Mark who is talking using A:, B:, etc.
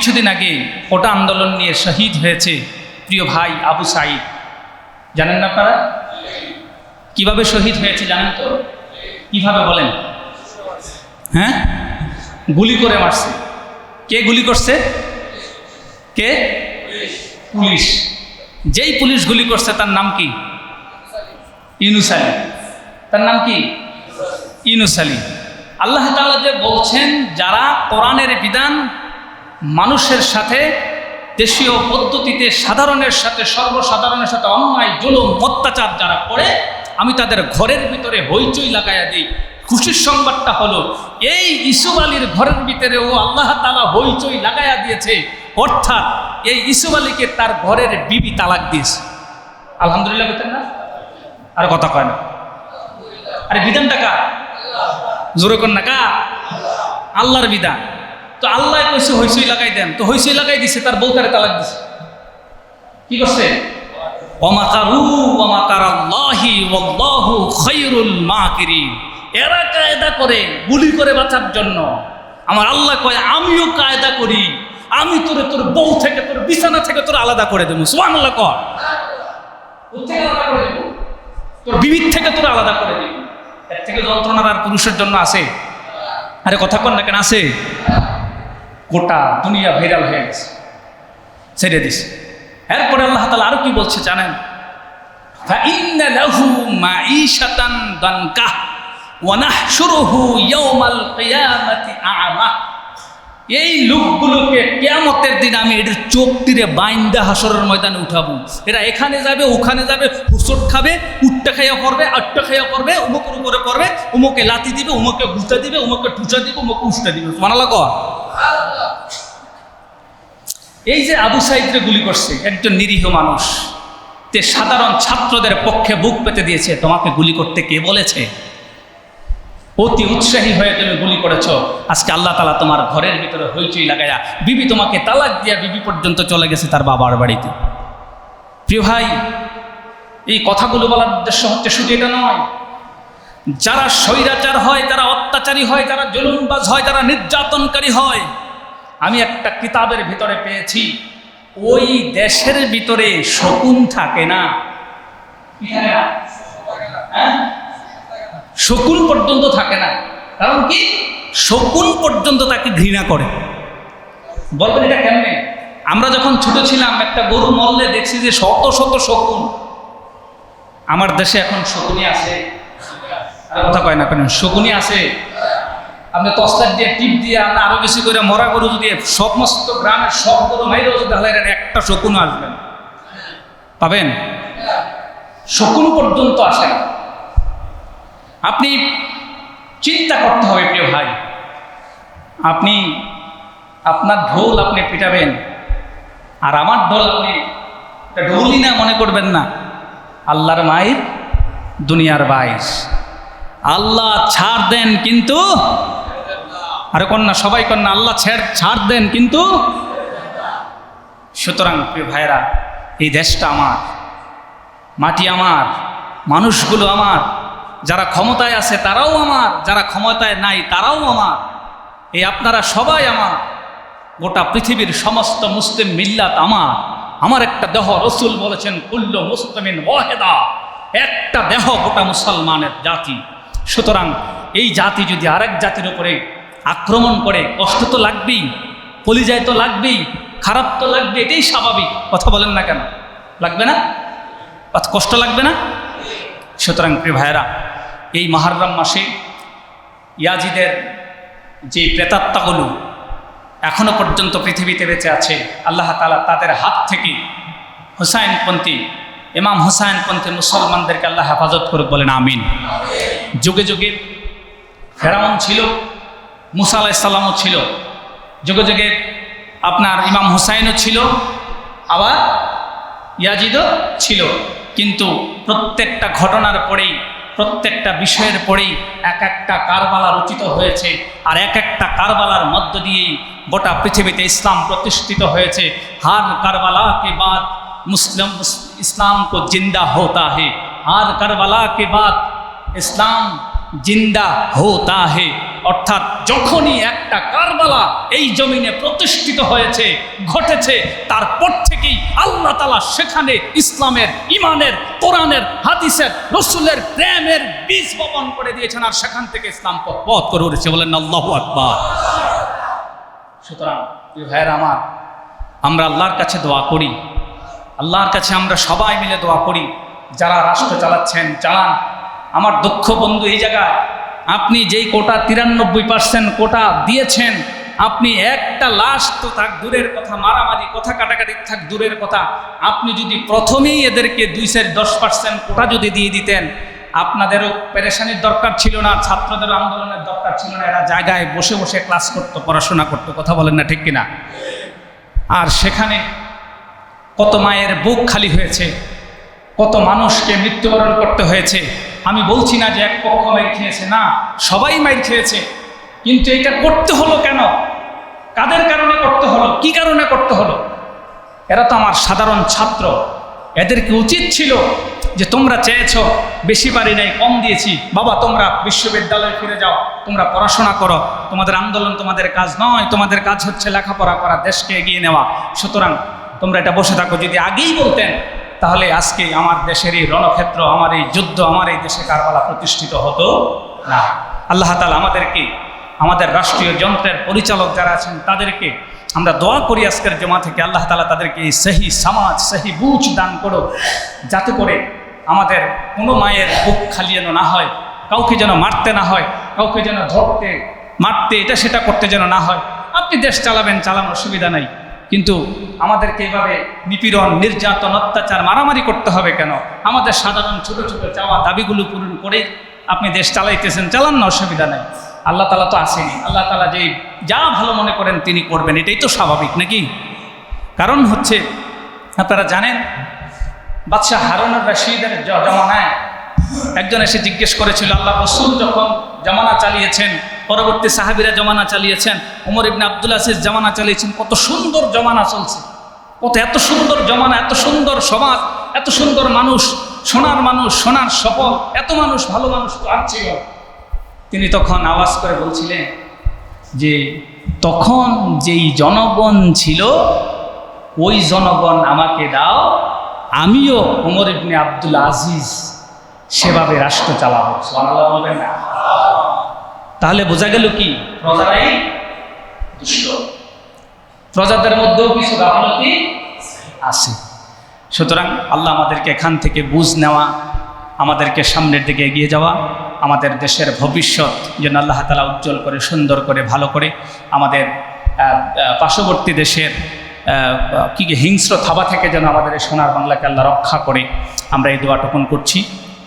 A: কিছুদিন আগে কোটা আন্দোলন নিয়ে শহীদ হয়েছে প্রিয় ভাই আবু সাইদ জানেন না আপনারা? কীভাবে শহীদ হয়েছে জানেন তো? কীভাবে বলেন? হ্যাঁ? গুলি করে মারছে। কে গুলি করছে? কে? পুলিশ। যেই পুলিশ গুলি করছে, তার নাম কি? ইউনুস আলী। তার নাম কি? ইউনুস আলী। আল্লাহ তাআলা যে বলছেন, যারা কোরআনের বিধান মানুষের সাথে, দেশীয় পদ্ধতিতে, সাধারণের সাথে, সর্বসাধারণের সাথে অন্যায়, জুলুম, অত্যাচার যারা করে, আমি তাদের ঘরের ভিতরে হইচই লাগাইয়া দিই। খুশির সংবাদটা হলো, এই ইসুফ আলীর ঘরের ভিতরেও আল্লাহ তালা হইচই লাগাইয়া দিয়েছে। অর্থাৎ এই ইসুফ আলীকে তার ঘরের বিবি তালাক দিয়েছে। আলহামদুলিল্লাহ বলতেন না? আর কথা কয় না। আরে বিধানটা কার? জোরে না কা আল্লাহর বিধান। তো আল্লাহ কইছে হইসই লাগাই দেন। তো হইসই লাগাই দিছে, তার বউতারে তালাক দিছে। কি করছে? ওমাকারু ওমাকার আল্লাহি ওয়াল্লাহু খায়রুল মাকিরিন। এরা কায়দা করে, গুলি করে বাঁচার জন্য। আমার আল্লাহ কয়, আমিও কায়দা করি। আমি তোরে তোর বউ থেকে, তোর বিছানা থেকে তোর আলাদা করে দেবো। কর। ওর করে তোর বিবির থেকে তোর আলাদা করে দেবো। এর থেকে যন্ত্রণার আর পুরুষের জন্য আছে? আরে কথা কন না কেন, আছে? গোটা দুনিয়া ভাইরাল হয়ে গেছে। ছেড়ে দিস এরপরে আল্লাহ তালা আরও কি বলছে জানেন? ওয়ানাহশুরুহু ইয়াউমাল এই লোকগুলোকে কেয়ামতের দিন আমি এদের চোখ তীরে বাইন্দা হাসরের ময়দানে উঠাবো। এরা এখানে যাবে, ওখানে যাবে হুসট খাবে, উট্টা খাইয়া পড়বে, আটটা খাইয়া পড়বে, উমুকের উপরে পড়বে, উমুকে লাতি দিবে, উমুকে গুতা দিবে, উমুকে টুচা দিবে, উমুকে উষ্টা দিবে। মানালা কর এই যে আবু সাইদরে গুলি করছে, একজন নিরীহ মানুষ, তে সাধারণ ছাত্রদের পক্ষে বুক পেতে দিয়েছে, তোমাকে গুলি করতে কে বলেছে? অতি উৎসাহী হয়ে তুমি গুলি করেছ আজকে আল্লাহ তালা তোমার ঘরের ভিতরে হইচই লাগাইয়া বিবি তোমাকে তালাক দিয়া বিবি পর্যন্ত চলে গেছে তার বাবার বাড়িতে প্রিয় ভাই, এই কথাগুলো বলার উদ্দেশ্য হচ্ছে শুধু এটা নয় যারা স্বৈরাচার হয়, যারা অত্যাচারী হয়, যারা জুলুমবাজ হয়, যারা নির্যাতনকারী হয়, আমি একটা কিতাবের ভিতরে পেয়েছি, ওই দেশের ভিতরে শকুন থাকে না? হ্যাঁ? শকুন পর্যন্ত থাকে না। কারণ কি? শকুন পর্যন্ত তাকে ঘৃণা করে। বলবেন এটা কেমনে? আমরা যখন ছোট ছিলাম, একটা গরু মরলে দেখছি যে শত শত শকুন। আমার দেশে এখন শকুনি আছে। আর কথা কয় না কেন? শকুনি আছে। আপনি তসলার দিয়ে টিপ দিয়ে আপনি আরও বেশি করে মরা গরু যদি সমস্ত গ্রামের সব গরু মাইরেও যদি হালাইলেন একটা শকুন আসবেন পাবেন? শকুন পর্যন্ত আসে না। আপনি চিন্তা করতে হবে প্রিয় ভাই। আপনি, আপনার ঢোল আপনি পিটাবেন, আর আমার ঢোল আপনি ঢোলই না মনে করবেন না। আল্লাহর মায়ের দুনিয়ার বাইশ। আল্লাহ ছাড় দেন কিন্তু, আরে কন্যা, সবাই কন্যা, আল্লাহ ছেড়, ছাড় দেন কিন্তু। সুতরাং প্রিয় ভাইরা এই দেশটা আমার, মাটি আমার, মানুষগুলো আমার যারা ক্ষমতায় আছে তারাও আমার, যারা ক্ষমতায় নাই তারাও আমার। এই আপনারা সবাই আমার, গোটা পৃথিবীর সমস্ত মুসলিম মিল্লাত আমার। আমার একটা দেহ রসুল বলেছেন, কুল্ল মুসলিমিন ওয়াহেদা। একটা দেহ গোটা মুসলমানের জাতি। সুতরাং এই জাতি যদি আরেক জাতির উপরে আক্রমণ করে, কষ্ট তো লাগবেই, কলিজায় তো লাগবেই, খারাপ তো লাগবে, এটাই স্বাভাবিক। কথা বলেন না কেন? লাগবে না? কষ্ট লাগবে না? সুতরাং প্রিয় ভাইয়েরা এই মাহারাম মাসে ইয়াজিদের যে প্রেতাত্মাগুলো এখনও পর্যন্ত পৃথিবীতে বেঁচে আছে, আল্লাহ তালা তাদের হাত থেকে হুসাইনপন্থী, ইমাম হুসাইনপন্থী মুসলমানদেরকে আল্লাহ হেফাজত করুক বলেন, আমিন। যুগে যুগে ফেরাউন ছিল, মুসা আলাইসাল্লামও ছিল। যুগে যুগে আপনার ইমাম হুসাইনও ছিল, আবার ইয়াজিদও ছিল। কিন্তু প্রত্যেকটা ঘটনার পরেই প্রত্যেকটা বিষয়ের পরেই এক একটা কারবালা রচিত হয়েছে আর এক একটা কারবালার মধ্য দিয়েই গোটা পৃথিবীতে ইসলাম প্রতিষ্ঠিত হয়েছে। হার কারবালাকে বাদ মুসলিম ইসলাম কো জিন্দা হতা হে। হার কারবালাকে বাদ ইসলাম জিন্দা হতা হে। অর্থাৎ যখনই একটা কারবালা এই জমিনে প্রতিষ্ঠিত হয়েছে, ঘটেছে, তারপর থেকেই আল্লাহ তালা সেখানে ইসলামের ইমানের কোরআনের, হাদিসের, রসুলের প্রেমের বীজ বপন করে দিয়েছেন আর সেখান থেকে ইসলাম পথ করে উঠেছে। বলেন আল্লাহ আকবার। সুতরাং ভাইয়েরা আমার, আমরা আল্লাহর কাছে দোয়া করি। আল্লাহর কাছে আমরা সবাই মিলে দোয়া করি। যারা রাষ্ট্র চালাচ্ছেন, চালান। আমার দক্ষ বন্ধু এই জায়গায় আপনি যেই কোটা তিরানব্বই পার্সেন্ট কোটা দিয়েছেন, আপনি একটা লাশ তো থাক দূরের কথা, মারামারি কথা, কাটাকাটি থাক দূরের কথা, আপনি যদি প্রথমেই এদেরকে দুই সের দশ পার্সেন্ট কোটা যদি দিয়ে দিতেন, আপনাদেরও পেরেশানির দরকার ছিল না, ছাত্রদের আন্দোলনের দরকার ছিল না, এরা জায়গায় বসে বসে ক্লাস করতো, পড়াশোনা করতো, কথা বলেন না ঠিক কিনা? আর সেখানে কত মায়ের বুক খালি হয়েছে, কত মানুষকে মৃত্যুবরণ করতে হয়েছে আমি বলছি না যে এক পক্ষ মাইর খেয়েছে, না, সবাই মাইর খেয়েছে। কিন্তু এটা করতে হলো কেন? কাদের কারণে করতে হলো? কি কারণে করতে হলো? এরা তো আমার সাধারণ ছাত্র। এদেরকে উচিত ছিল যে তোমরা চেয়েছ, বেশি পারি নাই, কম দিয়েছি। বাবা, তোমরা বিশ্ববিদ্যালয়ে ফিরে যাও, তোমরা পড়াশোনা করো। তোমাদের আন্দোলন তোমাদের কাজ নয়, তোমাদের কাজ হচ্ছে লেখাপড়া করা, দেশকে এগিয়ে নেওয়া। সুতরাং তোমরা এটা বসে থাকো, যদি আগেই বলতেন তাহলে আজকে আমার দেশের এই রণক্ষেত্র, আমার এই যুদ্ধ, আমার এই দেশে কারবালা প্রতিষ্ঠিত হতো না। আল্লাহ তালা আমাদেরকে, আমাদের রাষ্ট্রীয় যন্ত্রের পরিচালক যারা আছেন, তাদেরকে আমরা দোয়া করি আজকের জমা থেকে। আল্লাহ তালা তাদেরকে এই সেহি সমাজ, সেহি বুঝ দান করো যাতে করে আমাদের কোনো মায়ের বুক খালি যেন না হয়, কাউকে যেন মারতে না হয়, কাউকে যেন ধরতে, মারতে এটা সেটা করতে যেন না হয়। আপনি দেশ চালাবেন, চালানোর অসুবিধা নাই। কিন্তু আমাদেরকে এইভাবে নিপীড়ন, নির্যাতন, অত্যাচার, মারামারি করতে হবে কেন? আমাদের সাধারণ ছোট ছোট চাওয়া দাবিগুলো পূরণ করে আপনি দেশ চালাইতেছেন। চালান না, অসুবিধা নেই। আল্লাহ তালা তো আসেনি আল্লাহ তালা যেই যা ভালো মনে করেন তিনি করবেন, এটাই তো স্বাভাবিক, নাকি? কারণ হচ্ছে, আপনারা জানেন, বাদশাহ হারুনুর রশিদের জমানায় একজন এসে জিজ্ঞেস করেছিল, আল্লাহ রসুল যখন জমানা চালিয়েছেন পরবর্তী সাহাবিরা জমানা চালিয়েছেন ওমর ইবনে আব্দুল আসিস জমানা চালিয়েছেন, কত সুন্দর জমানা চলছে। কত এত সুন্দর জমানা, এত সুন্দর সমাজ, এত সুন্দর মানুষ, সোনার মানুষ, সোনার সফল এত মানুষ, ভালো মানুষ তো আর ছিল। তিনি তখন আওয়াজ করে বলছিলেন যে, তখন যেই জনগণ ছিল, ওই জনগণ আমাকে দাও, আমিও ওমর ইবনে আব্দুল আজিজ সেভাবে রাষ্ট্র চালাবো। বলবেন না। তাহলে বোঝা গেল কি? প্রজারাই প্রজাদের মধ্যেও কিছু গাফলতি আছে। সুতরাং আল্লাহ আমাদেরকে এখান থেকে বুঝ নেওয়া, আমাদেরকে সামনের দিকে এগিয়ে যাওয়া, আমাদের দেশের ভবিষ্যৎ যেন আল্লাহ তালা উজ্জ্বল করে, সুন্দর করে, ভালো করে আমাদের পার্শ্ববর্তী দেশের কি হিংস্র থাবা থেকে যেন আমাদের সোনার বাংলাকে আল্লাহ রক্ষা করে। আমরা এই দোয়াটুকুন করছি।